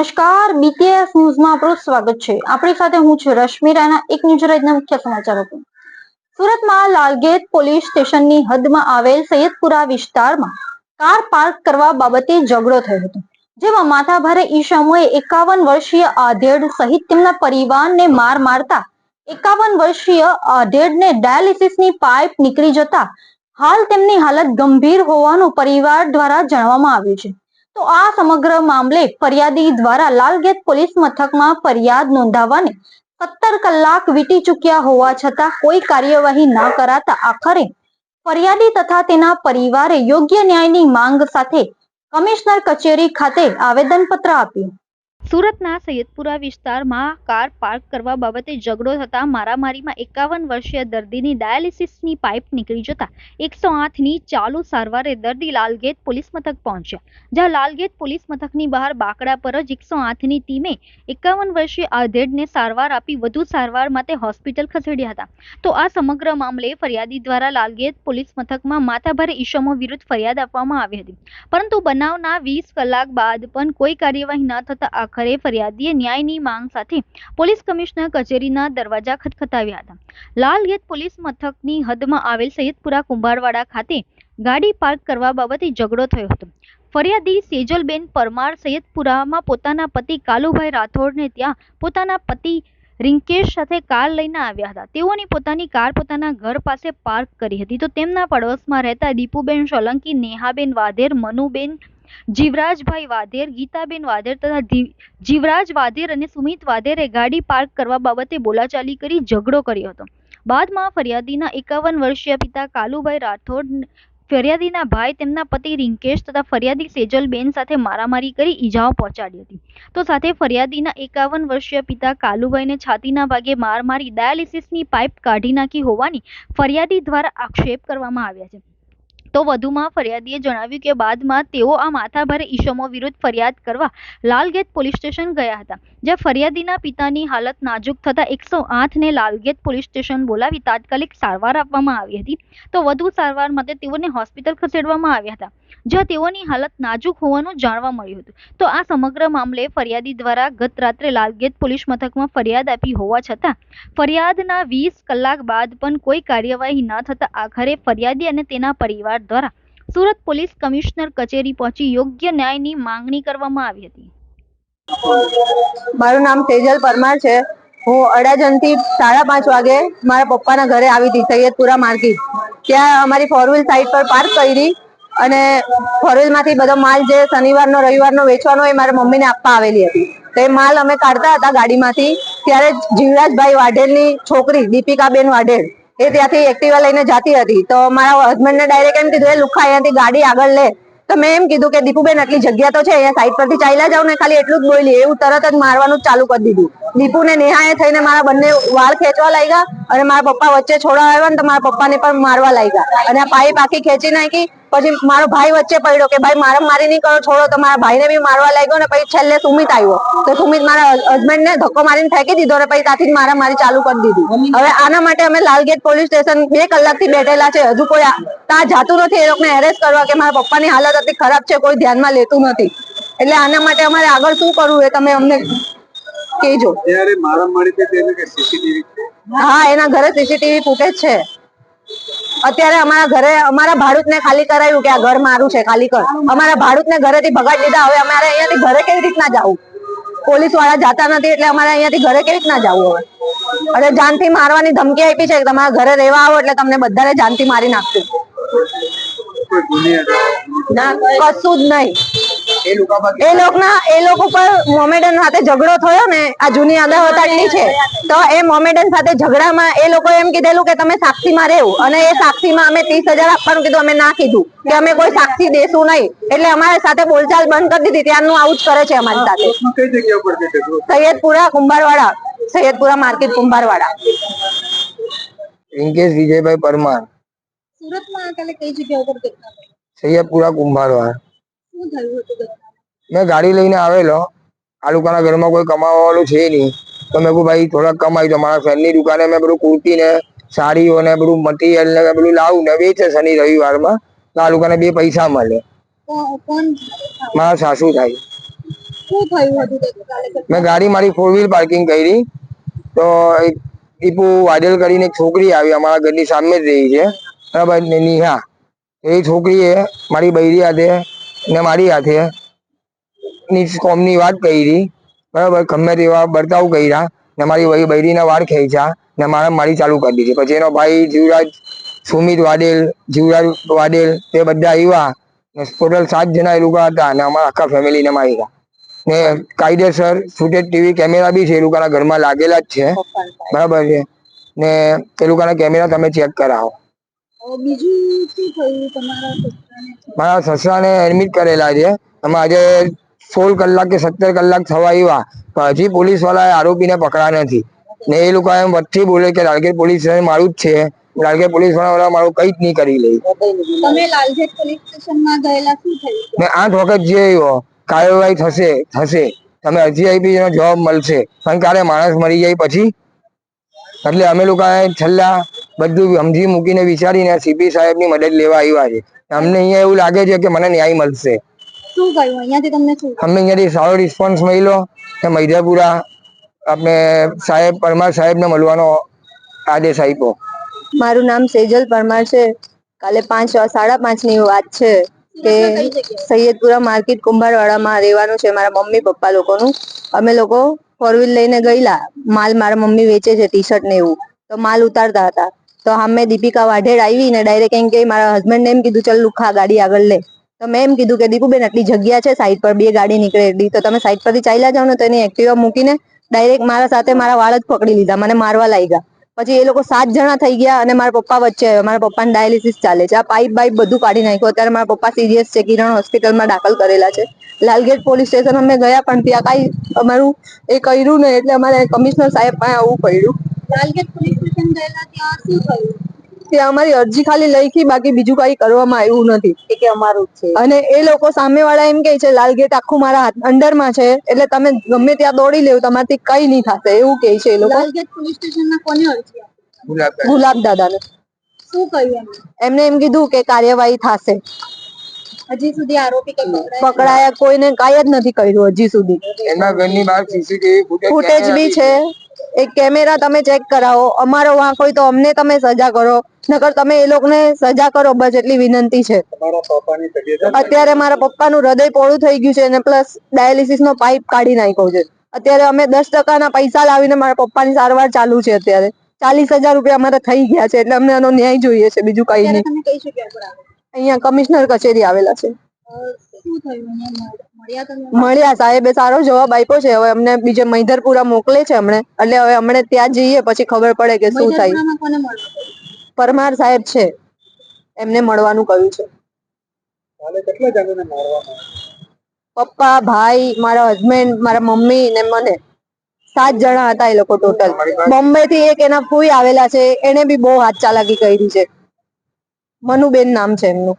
નમસ્કાર બીટીએસ ન્યૂઝમાં આપનું સ્વાગત છે આપણી સાથે હું છું રશ્મિ રાણા એક ન્યૂઝ મુખ્ય સમાચારો. સુરતમાં લાલગેટ પોલીસ સ્ટેશનની હદમાં આવેલ સૈયદપુરા વિસ્તારમાં કાર પાર્ક કરવા બાબતે ઝઘડો થયો હતો, જેમાં માથાભારે ઈશમોએ એકાવન વર્ષીય આધેડ સહિત તેમના પરિવારને માર મારતા એકાવન વર્ષીય આધેડને ડાયાલિસિસની પાઇપ નીકળી જતા હાલ તેમની હાલત ગંભીર હોવાનું પરિવાર દ્વારા જાણવામાં આવ્યું છે તો આ સમગ્ર મામલે ફરિયાદી દ્વારા લાલગેટ પોલીસ મથકમાં ફરિયાદ નોંધાવવાની સત્તર કલાક વીતી ચૂક્યા હોવા છતાં કોઈ કાર્યવાહી ન કરાતા આખરે ફરિયાદી તથા તેના પરિવારે યોગ્ય ન્યાયની માંગ સાથે કમિશનર કચેરી ખાતે આવેદનપત્ર આપ્યું. સુરતના સૈયદપુરા વિસ્તારમાં કાર પાર્ક કરવા બાબતે ઝઘડો થતા મારામારીમાં એકાવન વર્ષીય દર્દીની ડાયાલિસિસની પાઇપ નીકળી જતા એકસો આઠની ચાલુ સારવારે દર્દી લાલગેટ પોલીસ મથક પહોંચ્યા. જ્યાં લાલગેટ પોલીસ મથકની બહાર બાકડા પર જ એકસો આઠની ટીમે એકાવન વર્ષીય આધેડને સારવાર આપી વધુ સારવાર માટે હોસ્પિટલ ખસેડ્યા હતા. તો આ સમગ્ર મામલે ફરિયાદી દ્વારા લાલગેટ પોલીસ મથકમાં માથાભારે ઈસમો વિરુદ્ધ ફરિયાદ આપવામાં આવી હતી. પરંતુ બનાવના વીસ કલાક બાદ પણ કોઈ કાર્યવાહી ન થતા આખરે ફરિયાદીએ ન્યાયની માંગ સાથે પોલીસ કમિશનર કચેરીના દરવાજા ખટખટાવ્યા હતા. લાલગેટ પોલીસ મથકની હદમાં આવેલ સૈયદપુરા કુંભારવાડા ખાતે ગાડી પાર્ક કરવા બાબતે ઝઘડો થયો હતો. ફરિયાદી સેજલબેન પરમાર સૈયદપુરામાં પોતાના પતિ કાલુભાઈ રાઠોડને ત્યાં પોતાના પતિ રિંકેશ સાથે કાર લઈને આવ્યા હતા. તેઓની પોતાની કાર પોતાના ઘર પાસે પાર્ક કરી હતી. તો તેમના પડોશમાં રહેતા દીપુબેન સોલંકી, નેહાબેન વાધેર, મનુબેન જીવરાજભાઈ વાધેર, ગીતાબેન વાધેર તથા જીવરાજ વાધેર અને સુમિત વાધેરે ગાડી પાર્ક કરવા બાબતે બોલાચાલી કરી ઝઘડો કર્યો હતો. બાદમાં ફરિયાદીના એકાવન વર્ષીય પિતા કાલુભાઈ રાઠોડ, ફરિયાદીના ભાઈ તેમના પતિ રિંકેશ તથા ફરિયાદી સેજલબેન સાથે મારામારી કરી ઈજાઓ પહોંચાડી હતી. તો સાથે ફરિયાદીના એકાવન વર્ષીય પિતા કાલુભાઈને છાતીના ભાગે માર મારી ડાયાલિસિસની પાઇપ કાઢી નાખી હોવાની ફરિયાદી દ્વારા આક્ષેપ કરવામાં આવ્યા છે. તો વધુમાં ફરિયાદીએ જણાવ્યું કે બાદમાં તેઓ આ માથાભારે ઈસમો વિરુદ્ધ ફરિયાદ કરવા લાલગેટ પોલીસ સ્ટેશન ગયા હતા. જ્યાં ફરિયાદીના પિતાની હાલત નાજુક થતા એકસો આઠને લાલગેટ પોલીસ સ્ટેશન બોલાવી તાત્કાલિક સારવાર આપવામાં આવી હતી. તો વધુ સારવાર માટે તેઓને હોસ્પિટલ ખસેડવામાં આવ્યા હતા. જ્યાં તેઓની હાલત નાજુક હોવાનું જાણવા મળ્યું હતું, તો આ સમગ્ર મામલે ફરિયાદી દ્વારા ગત રાત્રે લાલગેટ પોલીસ મથકમાં ફરિયાદ આપી હોવા છતાં, ફરિયાદના વીસ કલાક બાદ પણ કોઈ કાર્યવાહી ન થતાં આખરે ફરિયાદી અને તેના પરિવાર દ્વારા સુરત પોલીસ કમિશનર કચેરી પહોંચી યોગ્ય ન્યાયની માંગણી કરવામાં આવી હતી. મારું નામ તેજલ પરમાર છે. હું અડાજણથી સાડા પાંચ વાગે મારા પપ્પાના ઘરે આવી હતી સૈયદપુરા માર્કેટ ત્યાં અમારી ફોર વ્હીલ સાઈડ પર પાર્ક કરી. અને ભરૂચમાંથી બધો માલ જે શનિવારનો, રવિવારનો વેચવાનો એ મારા મમ્મીને આપવા આવેલી હતી. તો માલ અમે કાઢતા હતા ગાડીમાંથી. ત્યારે જીવરાજભાઈ વાઢેલની છોકરી, દીપિકાબેન વાઢેલ, એ ત્યાંથી એક્ટિવા લઈને જતી હતી. તો મારા હસબન્ડને ડાયરેક્ટ એમ કીધું, એ લુખા, અહીંયાથી ગાડી આગળ લે. તો મેં એમ કીધું કે, દીપુબેન, આટલી જગ્યા તો છે, અહીંયા સાઈડ પરથી ચાલ્યા જાવ ને, ખાલી એટલું જ બોલી. એવું તરત જ મારવાનું ચાલુ કરી દીધું. દીપુ ને નેહાએ થઈને મારા બંને વાળ ખેંચવા લાગ્યા અને મારા પપ્પા વચ્ચે છોડાવ્યા આવ્યા ને તો મારા પપ્પાને પણ મારવા લાગ્યા. અને આ પાઇપ આખી ખેંચી નાખી પછી મારો ભાઈ વચ્ચે પડ્યો કે ભાઈ મારા મારી નહીં કરો છોડો. તો મારા ભાઈને બી મારવા લાગ્યો ને પછી છેલ્લે સુમિત આવ્યો. તો સુમિત મારા હસબન્ડ ને ધક્કો મારીને ફેંકી દીધો ને પછી ત્યાંથી મારા મારી ચાલુ કરી દીધી. હવે આના માટે અમે લાલગેટ પોલીસ સ્ટેશન બે કલાકથી બેઠેલા છે. હજુ કોઈ ત્યાં જાતું નથી એ લોકોને એરેસ્ટ કરવા કે મારા પપ્પાની હાલત હતી ખરાબ છે કોઈ ધ્યાનમાં લેતું નથી. એટલે આના માટે અમારે આગળ શું કરવું એ તમે અમને કહેજો. ત્યારે હા એના ઘરે સીસીટીવી ફૂટેજ છે. અત્યારે અમારા ઘરે અમારા ભાડૂતને ખાલી કરાયું કે આ ઘર મારું છે ખાલી કર. અમારા ભાડૂતને ઘરેથી ભગાડી દીધા. હવે અમારે અહીંયાથી ઘરે કેવી રીતના જવું? પોલીસવાળા જતા નથી એટલે અમારે અહીંયાથી ઘરે કેવી રીતના જવું હવે? અને જાનથી મારવાની ધમકી આપી છે કે તમારા ઘરે રહેવા આવો એટલે તમને બધાને જાનથી મારી નાખશું. ના કશું જ નહીં. એ લોકો બાકી એ લોકો પર મોમેડન સાથે ઝઘડો થયો ને આ જૂની અદાવત આટલી છે. તો એ મોમેડન સાથે ઝઘડામાં એ લોકો એમ કીધેલું કે તમે સાક્ષીમાં રહેવું. અને એ સાક્ષીમાં અમે ત્રીસ હજાર આપવાનું કીધું અમે ના કીધું કે અમે કોઈ સાક્ષી દેશું નહીં. એટલે અમારી સાથે બોલચાલ બંધ કરી દીધી. ત્યારનું આવું જ કરે છે અમારી સાથે. કઈ જગ્યા ઉપર સૈયદપુરા કુંભારવાડા. સૈયદપુરા માર્કેટ કુંભારવાડા. રિંકેશ વિજયભાઈ પરમાર. સુરતમાં કઈ જગ્યા ઉપર સૈયદપુરા કુંભારવા શું થયું હતું મેં ગાડી લઈને આવેલો. આ લોકોના ઘરમાં કોઈ કમાવા વાળું છે નહીં. તો મેં કહું ભાઈ, થોડાક કમાઈ તો મારા ફ્રેન્ડની દુકાને મેં બધું કુર્તી ને સાડીઓ ને બધું મટીરિયલ ને બધું લાવું. ને વેચે શનિ, રવિવારમાં તો આ લોકોને બે પૈસા મળે. મારા સાસુ થાય. મેં ગાડી મારી ફોર વ્હીલ પાર્કિંગ કરી. તો એક દીપુ વાડેલ કરીને એક છોકરી આવી, અમારા ઘરની સામે જ રહી છે. બરાબર નિહા. એ છોકરીએ મારી બૈરી હાથે ને મારી હાથે નીચ કોમની વાત કરી બરાબર ગમે તેવા બર્તાવ કર્યા ને મારી વહી બૈરીના વાળ ખેંચ્યા ને મારા મારી ચાલુ કરી દીધી. પછી એનો ભાઈ જીવરાજ સુમિત વાડેલ જીવરાજ વાડેલ તે બધા આવ્યા ને ટોટલ સાત જણા એ લોકો હતા અને અમારા આખા ફેમિલીને મારી ને કાયદેસર ફૂટેજ ટીવી કેમેરા બી છે એ લોકોના ઘરમાં લાગેલા જ છે. બરાબર છે. ને એ લોકોના કેમેરા તમે ચેક કરાવો. બીજું શું થયું તમારા સસરાને? મારા સસરાને એડમિટ કરેલા છે. અમે આજે સોળ કલાક કે સત્તર કલાક થવા આવ્યા. પણ હજી પોલીસ વાળાએ આરોપીને પકડા નથી. ને એ લોકો એમ વચ્ચે બોલે કે લાલગેટ પોલીસ મારું જ છે. લાલગેટ પોલીસવાળા મારું કઈ જ નહીં કરી લઈ તમે લાલગેટ પોલીસ સ્ટેશનમાં ગયેલા શું થયું? મેં આઠ વખત જઈ આવ્યો કાર્યવાહી થશે થશે. તમે હજી આવી જવાબ મળશે. પણ ક્યારે માણસ મરી જાય પછી? એટલે અમે લોકોએ છેલ્લા બધું સમજી મૂકીને વિચારીને સીપી સાહેબની મદદ લેવા આવ્યા છે. અમને અહીંયા એવું લાગે છે કે મને ન્યાય મળશે. શું કહ્યું? અહીંયાથી તમને શું અમને અહીંયાથી સારો રિસ્પોન્સ મળ્યો કે મૈધાપુરા આપણે સાહેબ પરમાર સાહેબને મળવાનો આદેશ આપ્યો. મારું નામ સેજલ પરમાર છે. કાલે પાંચ સાડા પાંચની વાત છે કે સૈયદપુરા માર્કેટ કુંભારવાડામાં રહેવાનું છે મારા મમ્મી પપ્પા લોકોનું. અમે લોકો ફોર વ્હીલ લઈને ગયેલા. માલ મારા મમ્મી વેચે છે ટી શર્ટ ને એવું. તો માલ ઉતારતા હતા. તો મેં દીપિકા વાઢેડ આવી ને ડાયરેક્ટ એમ કે મારા હસબન્ડને એમ કીધું, ચલ લુખા ગાડી આગળ લે. તો મેં એમ કીધું કે, દીપુબેન, આટલી જગ્યા છે સાઈડ પર, બે ગાડી નીકળે. એટલી તો તમે સાઈડ પરથી ચાલ્યા જાઓ ને તો એની એક્ટિવા મૂકીને ડાયરેક્ટ મારા સાથે મારા વાળ જ પકડી લીધા, મને મારવા લાગ્યા. પછી એ લોકો સાત જણા થઈ ગયા અને મારા પપ્પા વચ્ચે મારા પપ્પાને ડાયાલિસિસ ચાલે છે. આ પાઇપ બાઇપ બધું કાઢી નાખ્યું. અત્યારે મારા પપ્પા સિરિયસ છે, કિરણ હોસ્પિટલમાં દાખલ કરેલા છે. લાલગેટ પોલીસ સ્ટેશન અમે ગયા પણ ત્યાં કાંઈ અમારું એ કર્યું ને એટલે અમારે કમિશનર સાહેબ પાસે આવવું પડ્યું લાલગેટ પોલીસ સ્ટેશન ગયેલા ત્યાં શું થયું? ત્યાં અમારી અરજી ખાલી લખી બાકી બીજું કઈ કરવામાં આવ્યું નથી. કે અમારું છે. અને એ લોકો સામે વાળા એમ કે છે લાલગેટ આખું મારા હાથ અંડરમાં છે એટલે તમે ગમે ત્યાં દોડી લેવું તમારાથી કઈ નહીં થશે એવું કે છે એ લોકો. લાલગેટ પોલીસ સ્ટેશનમાં કોને અરજી ગુલાબ દાદા દાદાને. શું કહ્યું એમને એમ કીધું કે કાર્યવાહી થશે. હજી સુધી આરોપી પકડાયા? કોઈને કાંઈ જ નથી કર્યું હજી સુધી. એમના ઘરની બહાર સીસીટીવી ફૂટેજ ફૂટેજ બી છે. એક કેમેરા તમે ચેક કરાવો. અમારો વાંક હોય તો અમને તમે સજા કરો. નકર તમે એ લોકોને સજા કરો બસ એટલી વિનંતી છે. અત્યારે મારા પપ્પાનું હૃદય પોળું થઈ ગયું છે અને પ્લસ ડાયાલિસિસ નો પાઇપ કાઢી નાખ્યો છે. અત્યારે અમે દસ ટકાના પૈસા લાવીને મારા પપ્પાની સારવાર ચાલુ છે અત્યારે. ચાલીસ હજાર રૂપિયા અમારા થઈ ગયા છે એટલે અમને આનો ન્યાય જોઈએ છે બીજું કઈ નહીં. અહીંયા કમિશનર કચેરી આવેલા છે. મળ્યા સાહેબે સારો જવાબ આપ્યો છે. હવે અમને બીજે મૈધરપુરા મોકલે છે હમણે. એટલે હવે હમણે ત્યાં જઈએ પછી ખબર પડે કે શું થાય? પરમાર સાહેબ છે. એમને મળવાનું કહ્યું છે? પપ્પા ભાઈ મારા હસબન્ડ મારા મમ્મી ને મને. સાત જણા હતા એ લોકો ટોટલ બોમ્બે થી એક એના ફૂઈ આવેલા છે. એને બી બહુ હાથ ચાલાકી કરી છે. મનુબેન નામ છે એમનું.